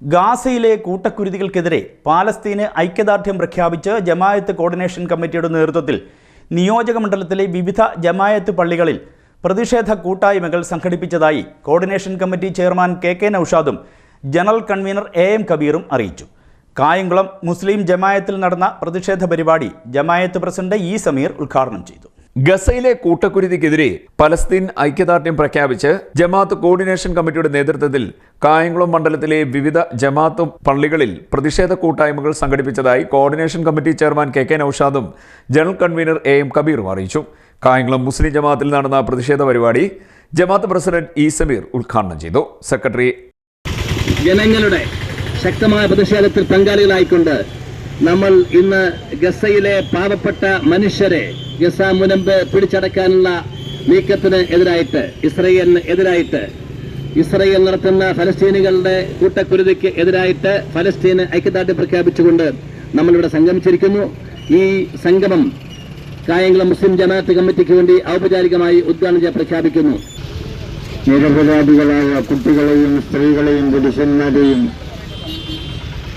ഗാസയിലെ കൂട്ടക്കുരുതികൾക്കെതിരെ പാലസ്തീന് ഐക്യദാർഢ്യം പ്രഖ്യാപിച്ച് ജമായത്ത് കോർഡിനേഷൻ കമ്മിറ്റിയുടെ നേതൃത്വത്തിൽ നിയോജക മണ്ഡലത്തിലെ വിവിധ ജമായത്ത് പള്ളികളിൽ പ്രതിഷേധ കൂട്ടായ്മകൾ സംഘടിപ്പിച്ചതായി coordination committee chairman K K നൌഷാദും general convener A M കബീറും അറിയിച്ചു. കായംകുളം മുസ്ലിം ജമായത്തിൽ നടന്ന പ്രതിഷേധ പരിപാടി ജമായത്ത് പ്രസിഡന്റ് ഇ സമീർ ഉദ്ഘാടനം ചെയ്തു. ഗസയിലെ കൂട്ടക്കുരുതിക്കെതിരെ പലസ്തീൻ ഐക്യദാർഢ്യം പ്രഖ്യാപിച്ച് ജമാഅത്ത് കോർഡിനേഷൻ കമ്മിറ്റിയുടെ നേതൃത്വത്തിൽ കായംകുളം മണ്ഡലത്തിലെ വിവിധ ജമാഅത്ത് പള്ളികളിൽ പ്രതിഷേധ കൂട്ടായ്മകൾ സംഘടിപ്പിച്ചതായി coordination committee chairman K K നൌഷാദും general convener A M കബീറും അറിയിച്ചു. കായംകുളം മുസ്ലിം ജമാഅത്തിൽ നടന്ന പ്രതിഷേധ പരിപാടി ജമാഅത്ത് പ്രസിഡന്റ് ഇ സമീർ ഉദ്ഘാടനം ചെയ്തു. സെക്രട്ടറി ജനങ്ങളുടെ ശക്തമായ പ്രതിഷേധത്തിൽ പങ്കാളികളായിക്കൊണ്ട് നമ്മൾ ഇന്ന് ഗസയിലെ പാവപ്പെട്ട മനുഷ്യരെ ഗസ മുനമ്പ് പിടിച്ചടക്കാനുള്ള നീക്കത്തിന് എതിരായിട്ട് ഇസ്രയേലിന് എതിരായിട്ട് ഇസ്രയേൽ നടത്തുന്ന ഫലസ്തീനികളുടെ കൂട്ടക്കുരുതിക്ക് എതിരായിട്ട് ഫലസ്തീന് ഐക്യദാർഢ്യം പ്രഖ്യാപിച്ചുകൊണ്ട് നമ്മളിവിടെ സംഗമിച്ചിരിക്കുന്നു. ഈ സംഗമം കായംകുളം മുസ്ലിം ജമാഅത്ത് കമ്മിറ്റിക്ക് വേണ്ടി ഔപചാരികമായി ഉദ്ഘാടനം പ്രഖ്യാപിക്കുന്നു. നിരപരാധികളായ കുട്ടികളെയും സ്ത്രീകളെയും പുരുഷന്മാരെയും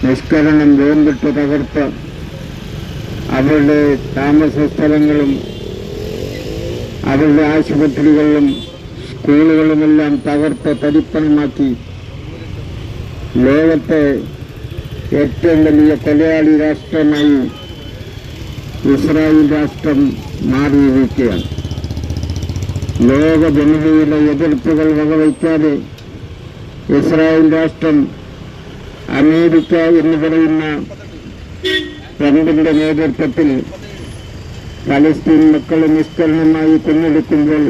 നിഷ്കരണം വേണ്ടിട്ട് തകർത്ത് അവരുടെ താമസ സ്ഥലങ്ങളും അവരുടെ ആശുപത്രികളിലും സ്കൂളുകളുമെല്ലാം തകർത്ത് തരിപ്പണമാക്കി. ലോകത്തെ ഏറ്റവും വലിയ കൊലയാളി രാഷ്ട്രമായി ഇസ്രായേൽ രാഷ്ട്രം മാറിയിരിക്കുകയാണ്. ലോക ജനതയുടെ എതിർപ്പുകൾ വകവയ്ക്കാതെ ഇസ്രായേൽ രാഷ്ട്രം അമേരിക്ക എന്ന് പറയുന്ന ട്രംപിന്റെ നേതൃത്വത്തിൽ പലസ്തീൻ മക്കളെ നിഷ്കരണമായി കൊന്നെടുക്കുമ്പോൾ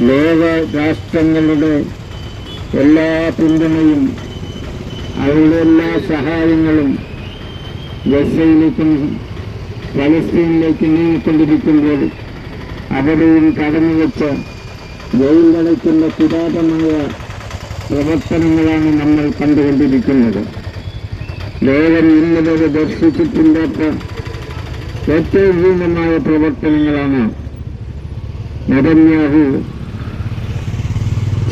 ലോക രാഷ്ട്രങ്ങളുടെ എല്ലാ പിന്തുണയും അവരുടെ എല്ലാ സഹായങ്ങളും ഗസയിലേക്കും പലസ്തീനിലേക്കും നീങ്ങിക്കൊണ്ടിരിക്കുമ്പോൾ അവിടെയും കടന്നുവെച്ച് ജയിലടയ്ക്കുന്ന കിരാതമായ പ്രവർത്തനങ്ങളാണ് നമ്മൾ കണ്ടുകൊണ്ടിരിക്കുന്നത്. ലോകം ഇന്നലെ ദർശിച്ചിട്ടില്ലാത്ത ഏറ്റവും ഭീമമായ പ്രവർത്തനങ്ങളാണ് നടന്യാഹു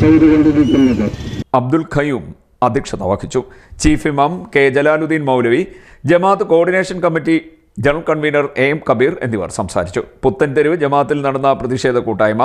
ചെയ്തുകൊണ്ടിരിക്കുന്നത്. അബ്ദുൽ ഖയൂം അധ്യക്ഷത വഹിച്ചു. ചീഫ് ഇമാം K Jalaluddin Moulavi Jamaat coordination committee general convener A M Kabir എന്നിവർ സംസാരിച്ചു. പുത്തൻതെരുവ് ജമാഅത്തിൽ നടന്ന പ്രതിഷേധ കൂട്ടായ്മ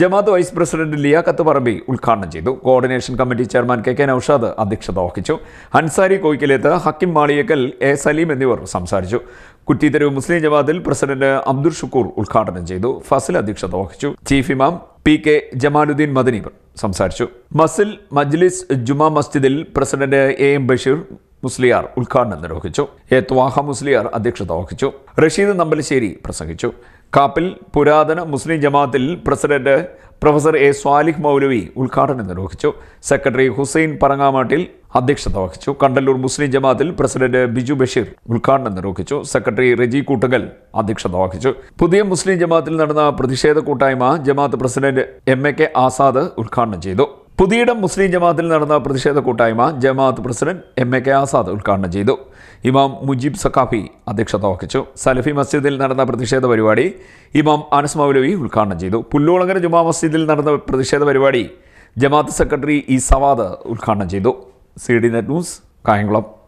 ജമാഅത്ത് വൈസ് പ്രസിഡന്റ് ലിയാഖത്ത് പറമ്പി ഉദ്ഘാടനം ചെയ്തു. Coordination committee chairman K K Naushad അധ്യക്ഷത വഹിച്ചു. ഹൻസാരി കോയിക്കലേത്ത് ഹക്കിം മാളിയക്കൽ എ സലീം എന്നിവർ സംസാരിച്ചു. കുറ്റിത്തെരുവ് മുസ്ലിം ജമാഅത്തിൽ പ്രസിഡന്റ് അബ്ദുൾ ഷുക്കൂർ ഉദ്ഘാടനം ചെയ്തു. ഫസിൽ അധ്യക്ഷത വഹിച്ചു. ചീഫ് ഇമാം പി കെ ജമാലുദ്ദീൻ മദനി സംസാരിച്ചു. മസിൽ മജ്ലിസ് ജുമാ മസ്ജിദിൽ president A M Basheer Musliyar ഉദ്ഘാടനം നിർവഹിച്ചു. എ ത്വാഹ മുസ്ലിയാർ അധ്യക്ഷത വഹിച്ചു. റഷീദ് നമ്പലശ്ശേരി പ്രസംഗിച്ചു. കാപ്പിൽ പുരാതന മുസ്ലിം ജമാഅത്തിൽ president professor A Swalih Maulavi ഉദ്ഘാടനം നിർവഹിച്ചു. സെക്രട്ടറി ഹുസൈൻ പറങ്ങാമാട്ടിൽ അധ്യക്ഷത വഹിച്ചു. കണ്ടല്ലൂർ മുസ്ലിം ജമാഅത്തിൽ പ്രസിഡന്റ് ബിജു ബഷീർ ഉദ്ഘാടനം നിർവഹിച്ചു. സെക്രട്ടറി റെജി കൂട്ടുകൽ അധ്യക്ഷത വഹിച്ചു. പുതിയ മുസ്ലിം ജമാഅത്തിൽ നടന്ന പ്രതിഷേധ കൂട്ടായ്മ ജമാഅത്ത് president M A K Azad ഉദ്ഘാടനം ചെയ്തു. പുതിയിടം മുസ്ലിം ജമാഅത്തിൽ നടന്ന പ്രതിഷേധ കൂട്ടായ്മ ജമാഅത്ത് president M A K Azad ഉദ്ഘാടനം ചെയ്തു. ഇമാം മുജീബ് സക്കാഫി അധ്യക്ഷത വഹിച്ചു. സലഫി മസ്ജിദിൽ നടന്ന പ്രതിഷേധ പരിപാടി ഇമാം അനസ് മൗലവി ഉദ്ഘാടനം ചെയ്തു. പുല്ലോളങ്ങര ജുമാ മസ്ജിദിൽ നടന്ന പ്രതിഷേധ പരിപാടി ജമാഅത്ത് സെക്രട്ടറി ഇ സവാദ് ഉദ്ഘാടനം ചെയ്തു. C D net news Kayamkulam.